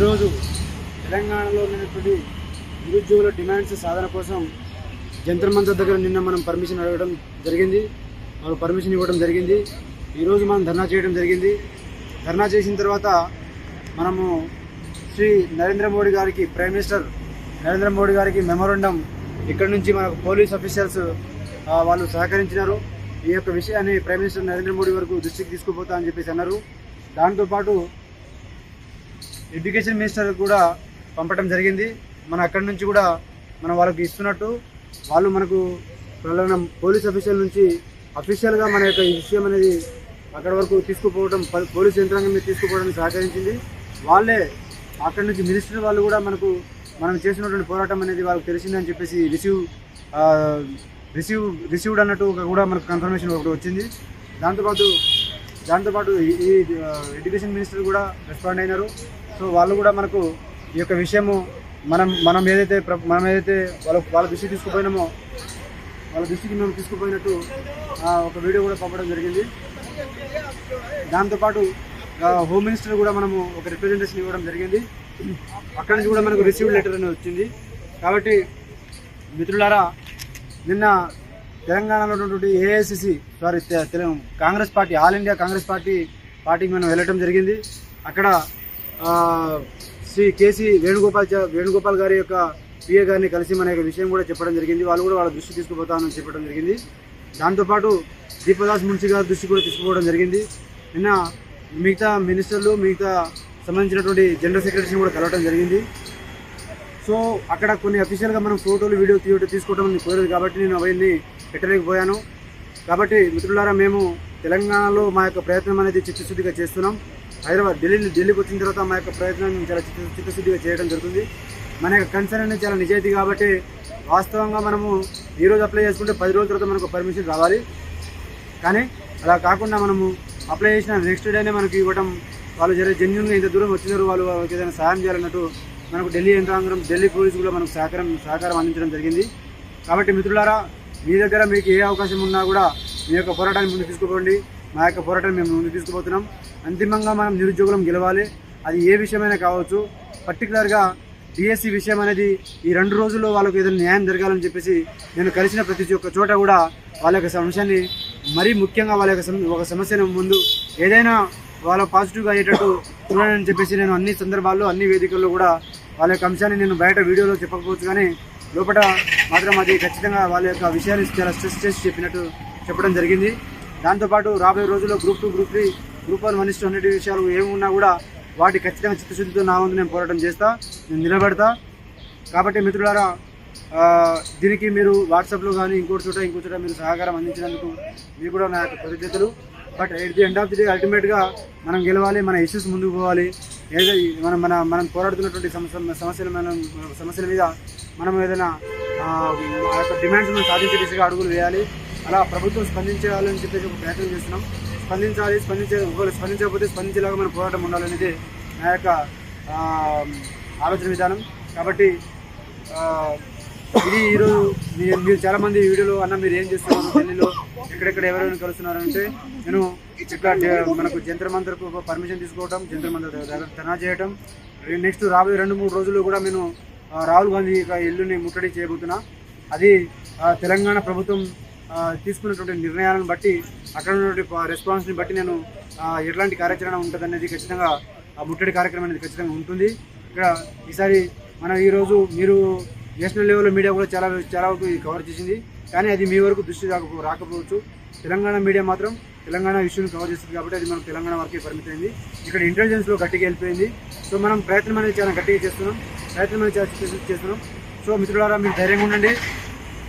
ఈరోజు తెలంగాణలో ఉన్నటువంటి నిరుద్యోగుల డిమాండ్స్ సాధన కోసం జంతర్ మంతర్ దగ్గర నిన్న మనం పర్మిషన్ అడగడం జరిగింది. వాళ్ళు పర్మిషన్ ఇవ్వడం జరిగింది. ఈరోజు మనం ధర్నా చేయడం జరిగింది. ధర్నా చేసిన తర్వాత మనము శ్రీ నరేంద్ర మోడీ గారికి ప్రైమ్ మినిస్టర్ నరేంద్ర మోడీ గారికి మెమోరండం ఇక్కడ నుంచి మనకు పోలీస్ అఫీషియల్స్ వాళ్ళు సహకరించినారు. ఈ యొక్క విషయాన్ని ప్రైమ్ మినిస్టర్ నరేంద్ర మోడీ వరకు దృష్టికి తీసుకుపోతా అని చెప్పేసి అన్నారు. దాంతోపాటు ఎడ్యుకేషన్ మినిస్టర్ కూడా పంపడం జరిగింది. మన అక్కడి నుంచి కూడా మనం వాళ్ళకి ఇస్తున్నట్టు వాళ్ళు మనకు పోలీస్ అఫీషియల్ నుంచి అఫీషియల్గా మన యొక్క విషయం అనేది అక్కడ వరకు తీసుకుపోవడం ప- పోలీస్ యంత్రాంగం మీద తీసుకుపోవడానికి సహకరించింది. వాళ్ళే అక్కడి నుంచి మినిస్టర్ వాళ్ళు కూడా మనకు మనం చేసినటువంటి పోరాటం అనేది వాళ్ళకి తెలిసిందని చెప్పేసి రిసీవ్ రిసీవ్ రిసీవ్డ్ అన్నట్టు కూడా మనకు కన్ఫర్మేషన్ ఒకటి వచ్చింది. దాంతోపాటు దాంతోపాటు ఈ ఈ, ఎడ్యుకేషన్ మినిస్టర్ కూడా రెస్పాండ్ అయినారు. సో వాళ్ళు కూడా మనకు ఈ యొక్క విషయము మనం మనం ఏదైతే మనం ఏదైతే వాళ్ళ వాళ్ళ దృష్టికి తీసుకుపోయినామో వాళ్ళ దృష్టికి మేము తీసుకుపోయినట్టు ఒక వీడియో కూడా పంపడం జరిగింది. దాంతోపాటు హోమ్ మినిస్టర్ కూడా మనము ఒక రిప్రజెంటేషన్ ఇవ్వడం జరిగింది. అక్కడి నుంచి కూడా మనకు రిసీవ్డ్ లెటర్ అనేది వచ్చింది. కాబట్టి మిత్రులారా నిన్న తెలంగాణలో ఉన్నటువంటి AICC sorry Congress party all India Congress party పార్టీకి మనం వెళ్ళటం జరిగింది. అక్కడ శ్రీ కేసీ వేణుగోపాల్ వేణుగోపాల్ గారి యొక్క పిఏ గారిని కలిసి మన యొక్క విషయం కూడా చెప్పడం జరిగింది. వాళ్ళు కూడా వాళ్ళ దృష్టి తీసుకుపోతామని చెప్పడం జరిగింది. దాంతోపాటు దీపదాస్ మున్షి గారి దృష్టి కూడా తీసుకుపోవడం జరిగింది. నిన్న మిగతా మినిస్టర్లు మిగతా సంబంధించినటువంటి జనరల్ సెక్రటరీని కూడా కలవడం జరిగింది. సో అక్కడ కొన్ని అఫీషియల్గా మనం ఫోటోలు వీడియో తీయటం తీసుకోవడం అని కోరదు కాబట్టి నేను అవన్నీ పెట్టలేకపోయాను కాబట్టి మిత్రులారా మేము తెలంగాణలో మా యొక్క ప్రయత్నం అనేది చిత్తశుద్ధిగా చేస్తున్నాం. హైదరాబాద్ ఢిల్లీ ఢిల్లీకి వచ్చిన తర్వాత మా యొక్క ప్రయత్నం చాలా చిత్తశుద్ధిగా చేయడం జరుగుతుంది. మన యొక్క కన్సర్న్ అనేది చాలా నిజాయితీ కాబట్టి వాస్తవంగా మనము ఈ రోజు అప్లై చేసుకుంటే పది రోజుల తర్వాత మనకు పర్మిషన్ రావాలి. కానీ అలా కాకుండా మనము అప్లై చేసిన నెక్స్ట్ డేనే మనకి ఇవ్వడం వాళ్ళు జరిగే జెన్యున్గా ఇంత దూరం వచ్చినారు వాళ్ళు వాళ్ళకి ఏదైనా సహాయం చేయాలన్నట్టు మనకు ఢిల్లీ యంత్రాంగం ఢిల్లీ పోలీసు కూడా మనకు సహకారం సహకారం అందించడం జరిగింది. కాబట్టి మిత్రులారా మీ దగ్గర మీకు ఏ అవకాశం ఉన్నా కూడా మీ యొక్క పోరాటాన్ని ముందు తీసుకుపోండి. మా యొక్క పోరాటాన్ని మేము ముందు తీసుకుపోతున్నాం. అంతిమంగా మనం నిరుద్యోగులం గెలవాలి. అది ఏ విషయమైనా కావచ్చు. పర్టికులర్గా డిఎస్సి విషయం అనేది ఈ రెండు రోజుల్లో వాళ్ళకు ఏదైనా న్యాయం జరగాలని చెప్పేసి నేను కలిసిన ప్రతి ఒక్క చోట కూడా వాళ్ళ యొక్క సమస్యని మరీ ముఖ్యంగా వాళ్ళ యొక్క ఒక సమస్యను ముందు ఏదైనా వాళ్ళ పాజిటివ్గా అయ్యేటట్టు చూడాలని చెప్పేసి నేను అన్ని సందర్భాల్లో అన్ని వేదికల్లో కూడా వాళ్ళ యొక్క అంశాన్ని నేను బయట వీడియోలో చెప్పకపోవచ్చు కానీ లోపల మాత్రం అది ఖచ్చితంగా వాళ్ళ యొక్క విషయాన్ని చాలా స్ట్రెస్ చేసి చెప్పినట్టు చెప్పడం జరిగింది. దాంతోపాటు రాబోయే రోజుల్లో group two group three group one one ఇస్ట్ అన్నిటి విషయాలు ఏమున్నా కూడా వాటి ఖచ్చితంగా చిత్తశుద్ధితో నా వంతు నేను పోరాటం చేస్తా నేను నిలబడతా. కాబట్టి మిత్రులారా దీనికి మీరు వాట్సాప్లో కానీ ఇంకోటి చోట ఇంకో చోట మీరు సహకారం అందించినందుకు మీకు కూడా నా యొక్క కృతజ్ఞతలు. But at the end of the day అల్టిమేట్గా మనం గెలవాలి మన ఇష్యూస్ ముందుకు పోవాలి. ఏదో మనం మన మనం పోరాడుతున్నటువంటి సమస్య సమస్యల మనం సమస్యల మీద మనం ఏదైనా ఆ, యొక్క డిమాండ్స్ మనం సాధించే దిశగా అడుగులు వేయాలి. అలా ప్రభుత్వం స్పందించాలని చెప్పేసి ఒక ప్రయత్నం చేస్తున్నాం. స్పందించాలి స్పందించే ఒకవేళ స్పందించకపోతే స్పందించేలాగా మన పోరాటం ఉండాలనేది నా యొక్క ఆలోచన విధానం. కాబట్టి ఇది ఈరోజు మీరు మీరు చాలామంది వీడియోలో అన్న మీరు ఏం చేస్తున్నారు ఢిల్లీలో ఎక్కడెక్కడ ఎవరైనా కలుస్తున్నారంటే నేను ఇక్కడ మనకు జంత్ర మంత్రకు ఒక పర్మిషన్ తీసుకోవడం జంత్ర మంత్ర దగ్గర చేయడం నెక్స్ట్ రాబోయే రెండు మూడు రోజుల్లో కూడా నేను రాహుల్ గాంధీ యొక్క ఇల్లుని ముట్టడి చేయబోతున్నా. అది తెలంగాణ ప్రభుత్వం తీసుకున్నటువంటి నిర్ణయాలను బట్టి అక్కడ ఉన్నటువంటి రెస్పాన్స్ని బట్టి నేను ఎట్లాంటి కార్యాచరణ ఉంటుంది ఖచ్చితంగా ఆ ముట్టడి కార్యక్రమం అనేది ఖచ్చితంగా ఉంటుంది. ఇక్కడ ఈసారి మనం ఈరోజు మీరు నేషనల్ లెవెల్లో మీడియా కూడా చాలా చాలా వరకు కవర్ చేసింది. కానీ అది మీ వరకు దృష్టి రాకపోవచ్చు. తెలంగాణ మీడియా మాత్రం తెలంగాణ ఇష్యూని కవర్ చేస్తుంది కాబట్టి అది మనం తెలంగాణ వరకే పరిమితమైంది. ఇక్కడ ఇంటెలిజెన్స్లో గట్టిగా వెళ్ళిపోయింది. సో మనం ప్రయత్నం అనేది చాలా గట్టిగా చేస్తున్నాం. ప్రయత్నం మేము చేస్తున్నాం. సో మిత్రులారా మీరు ధైర్యంగా ఉండండి.